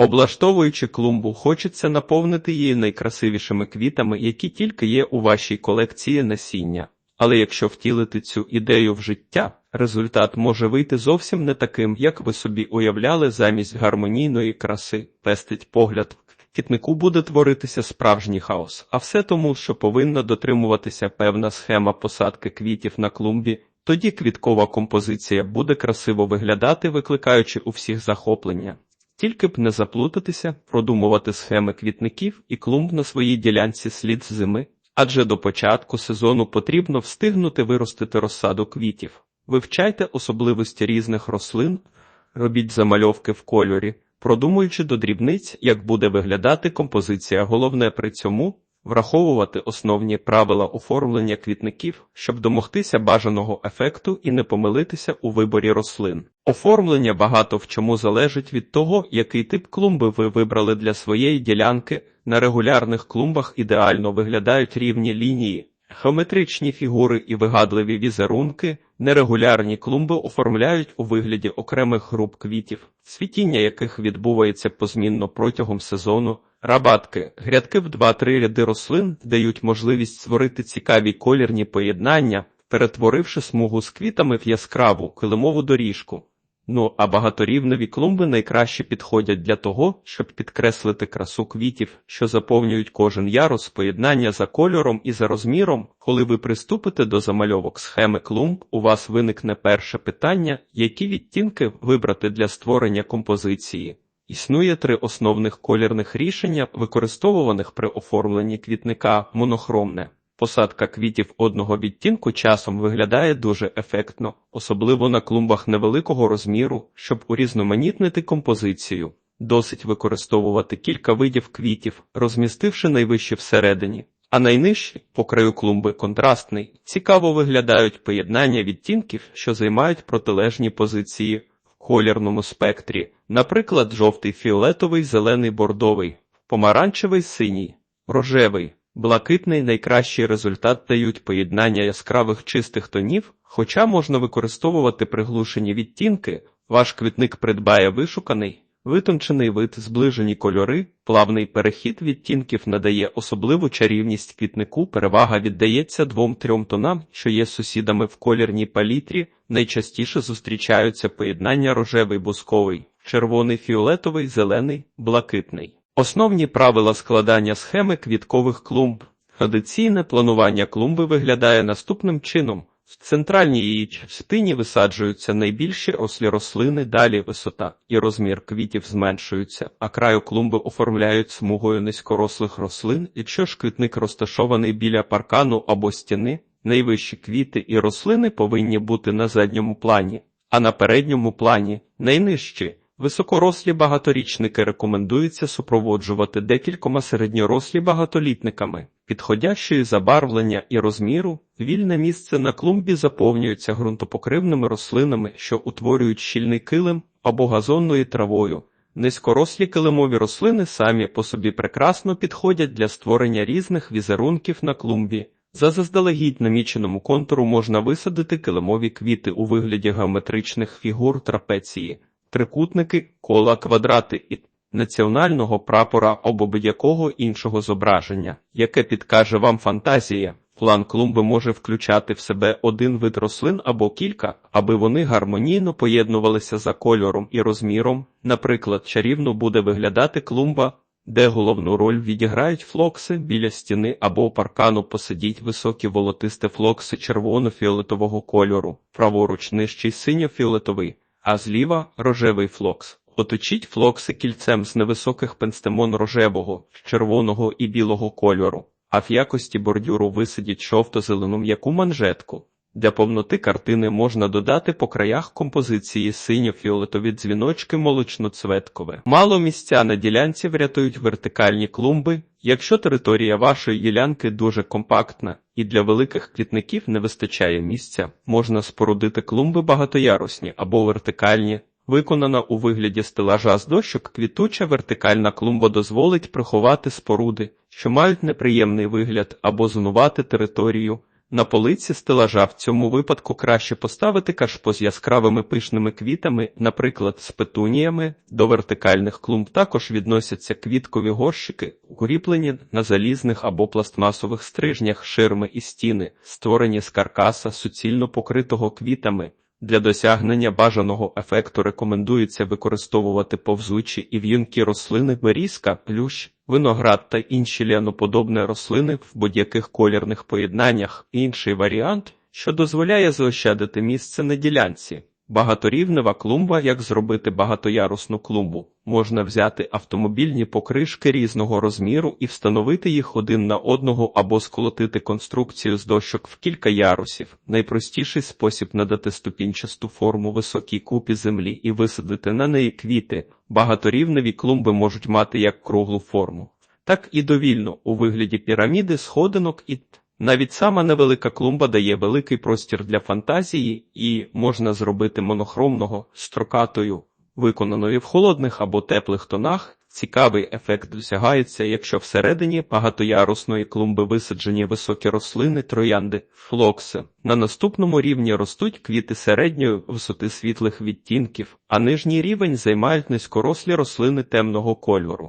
Облаштовуючи клумбу, хочеться наповнити її найкрасивішими квітами, які тільки є у вашій колекції насіння. Але якщо втілити цю ідею в життя, результат може вийти зовсім не таким, як ви собі уявляли, замість гармонійної краси, пестить погляд. В квітнику буде творитися справжній хаос, а все тому, що повинна дотримуватися певна схема посадки квітів на клумбі, тоді квіткова композиція буде красиво виглядати, викликаючи у всіх захоплення. Тільки б не заплутатися, продумувати схеми квітників і клумб на своїй ділянці слід зими, адже до початку сезону потрібно встигнути виростити розсаду квітів. Вивчайте особливості різних рослин, робіть замальовки в кольорі, продумуючи до дрібниць, як буде виглядати композиція. Головне при цьому враховувати основні правила оформлення квітників, щоб домогтися бажаного ефекту і не помилитися у виборі рослин. Оформлення багато в чому залежить від того, який тип клумби ви вибрали для своєї ділянки. На регулярних клумбах ідеально виглядають рівні лінії, геометричні фігури і вигадливі візерунки. Нерегулярні клумби оформляють у вигляді окремих груп квітів, цвітіння яких відбувається позмінно протягом сезону. Рабатки, грядки в 2-3 ряди рослин дають можливість створити цікаві колірні поєднання, перетворивши смугу з квітами в яскраву килимову доріжку. Ну а багаторівневі клумби найкраще підходять для того, щоб підкреслити красу квітів, що заповнюють кожен ярус поєднання за кольором і за розміром. Коли ви приступите до замальовок схеми клумб, у вас виникне перше питання, які відтінки вибрати для створення композиції. Існує три основних колірних рішення, використовуваних при оформленні квітника монохромне. Посадка квітів одного відтінку часом виглядає дуже ефектно, особливо на клумбах невеликого розміру, щоб урізноманітнити композицію. Досить використовувати кілька видів квітів, розмістивши найвище всередині, а найнижчі по краю клумби контрастний. Цікаво виглядають поєднання відтінків, що займають протилежні позиції в колірному спектрі, наприклад, жовтий, фіолетовий, зелений, бордовий, помаранчевий, синій, рожевий. Блакитний найкращий результат дають поєднання яскравих чистих тонів, хоча можна використовувати приглушені відтінки, ваш квітник придбає вишуканий, витончений вид, зближені кольори, плавний перехід відтінків надає особливу чарівність квітнику, перевага віддається двом-трьом тонам, що є сусідами в колірній палітрі, найчастіше зустрічаються поєднання рожевий бусковий, червоний фіолетовий, зелений, блакитний. Основні правила складання схеми квіткових клумб. Традиційне планування клумби виглядає наступним чином. В центральній її частині висаджуються найбільші рослі рослини, далі висота і розмір квітів зменшуються, а краю клумби оформляють смугою низькорослих рослин. Якщо ж квітник розташований біля паркану або стіни, найвищі квіти і рослини повинні бути на задньому плані, а на передньому плані найнижчі. Високорослі багаторічники рекомендується супроводжувати декількома середньорослі багатолітниками. Підходящої забарвлення і розміру, вільне місце на клумбі заповнюється ґрунтопокривними рослинами, що утворюють щільний килим або газонною травою. Низькорослі килимові рослини самі по собі прекрасно підходять для створення різних візерунків на клумбі. За заздалегідь наміченому контуру можна висадити килимові квіти у вигляді геометричних фігур трапеції трикутники, кола, квадрати і національного прапора або будь-якого іншого зображення, яке підкаже вам фантазія. План клумби може включати в себе один вид рослин або кілька, аби вони гармонійно поєднувалися за кольором і розміром. Наприклад, чарівно буде виглядати клумба, де головну роль відіграють флокси біля стіни або паркану посидіть високі волотисті флокси червоно-фіолетового кольору, праворуч нижчий синьо-фіолетовий а зліва рожевий флокс. Оточіть флокси кільцем з невисоких пенстемон рожевого, червоного і білого кольору, а в якості бордюру висадіть жовто-зелену м'яку манжетку. Для повноти картини можна додати по краях композиції синьо-фіолетові дзвіночки молочно-цветкове. Мало місця на ділянці врятують вертикальні клумби. Якщо територія вашої ділянки дуже компактна і для великих квітників не вистачає місця, можна спорудити клумби багатоярусні або вертикальні. Виконана у вигляді стелажа з дощок, квітуча вертикальна клумба дозволить приховати споруди, що мають неприємний вигляд або зонувати територію. На полиці стелажа в цьому випадку краще поставити кашпо з яскравими пишними квітами, наприклад, з петуніями. До вертикальних клумб також відносяться квіткові горщики, укріплені на залізних або пластмасових стрижнях, ширми і стіни, створені з каркаса суцільно покритого квітами. Для досягнення бажаного ефекту рекомендується використовувати повзучі і в'юнкі рослини берізка, плющ, виноград та інші ліаноподобні рослини в будь-яких колірних поєднаннях. Інший варіант, що дозволяє заощадити місце на ділянці. Багаторівнева клумба, як зробити багатоярусну клумбу, можна взяти автомобільні покришки різного розміру і встановити їх один на одного або сколотити конструкцію з дощок в кілька ярусів. Найпростіший спосіб надати ступінчасту форму високій купі землі і висадити на неї квіти. Багаторівневі клумби можуть мати як круглу форму, так і довільну у вигляді піраміди, сходинок і т. Навіть сама невелика клумба дає великий простір для фантазії і можна зробити монохромного, строкатою, виконаною в холодних або теплих тонах. Цікавий ефект досягається, якщо всередині багатоярусної клумби висаджені високі рослини, троянди, флокси. На наступному рівні ростуть квіти середньої висоти світлих відтінків, а нижній рівень займають низькорослі рослини темного кольору.